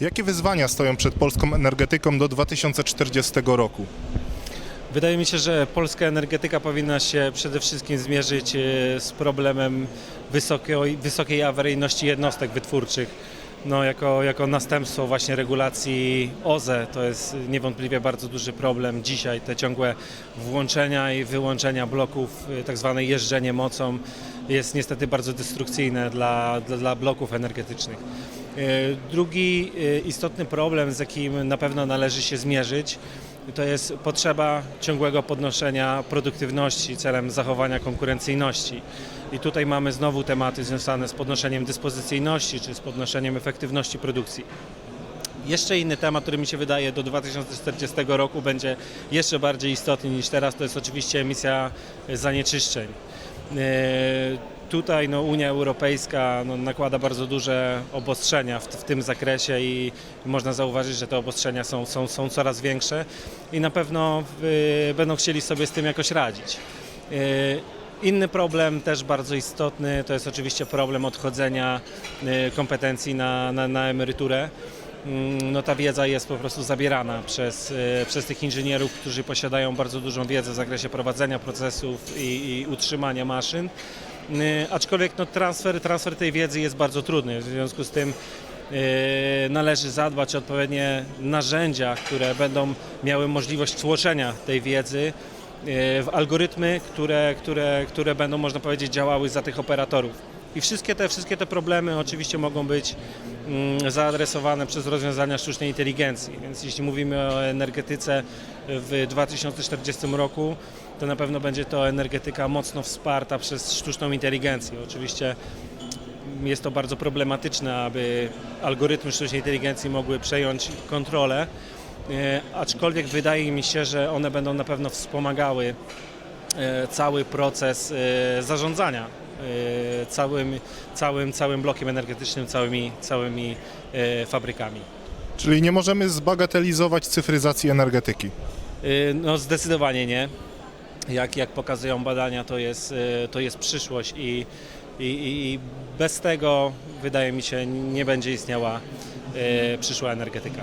Jakie wyzwania stoją przed polską energetyką do 2040 roku? Wydaje mi się, że polska energetyka powinna się przede wszystkim zmierzyć e, z problemem wysokiej, wysokiej awaryjności jednostek wytwórczych. No, jako, jako następstwo właśnie regulacji OZE to jest niewątpliwie bardzo duży problem dzisiaj. Te ciągłe włączenia i wyłączenia bloków, e, tak zwane jeżdżenie mocą jest niestety bardzo destrukcyjne dla, dla, dla bloków energetycznych. E, Drugi e, istotny problem, z jakim na pewno należy się zmierzyć, to jest potrzeba ciągłego podnoszenia produktywności celem zachowania konkurencyjności. I tutaj mamy znowu tematy związane z podnoszeniem dyspozycyjności czy z podnoszeniem efektywności produkcji. Jeszcze inny temat, który mi się wydaje do 2040 roku będzie jeszcze bardziej istotny niż teraz, to jest oczywiście emisja zanieczyszczeń. Tutaj no, Unia Europejska no, nakłada bardzo duże obostrzenia w, w tym zakresie i można zauważyć, że te obostrzenia są, są, są coraz większe i na pewno y, będą chcieli sobie z tym jakoś radzić. Y, Inny problem, też bardzo istotny, to jest oczywiście problem odchodzenia y, kompetencji na, na, na emeryturę. Mm, No ta wiedza jest po prostu zabierana przez, y, przez tych inżynierów, którzy posiadają bardzo dużą wiedzę w zakresie prowadzenia procesów i, i utrzymania maszyn. Y, Aczkolwiek no, transfer, transfer tej wiedzy jest bardzo trudny, w związku z tym y, należy zadbać o odpowiednie narzędzia, które będą miały możliwość tłoczenia tej wiedzy y, w algorytmy, które, które, które będą, można powiedzieć, działały za tych operatorów. I wszystkie te, wszystkie te problemy oczywiście mogą być zaadresowane przez rozwiązania sztucznej inteligencji. Więc jeśli mówimy o energetyce w 2040 roku, to na pewno będzie to energetyka mocno wsparta przez sztuczną inteligencję. Oczywiście jest to bardzo problematyczne, aby algorytmy sztucznej inteligencji mogły przejąć kontrolę, e, aczkolwiek wydaje mi się, że one będą na pewno wspomagały e, cały proces e, zarządzania całym, całym, całym blokiem energetycznym, całymi, całymi e, fabrykami. Czyli nie możemy zbagatelizować cyfryzacji energetyki. Y, No zdecydowanie nie. Jak, jak pokazują badania, to jest, to jest przyszłość i, i, i bez tego, wydaje mi się, nie będzie istniała przyszła energetyka.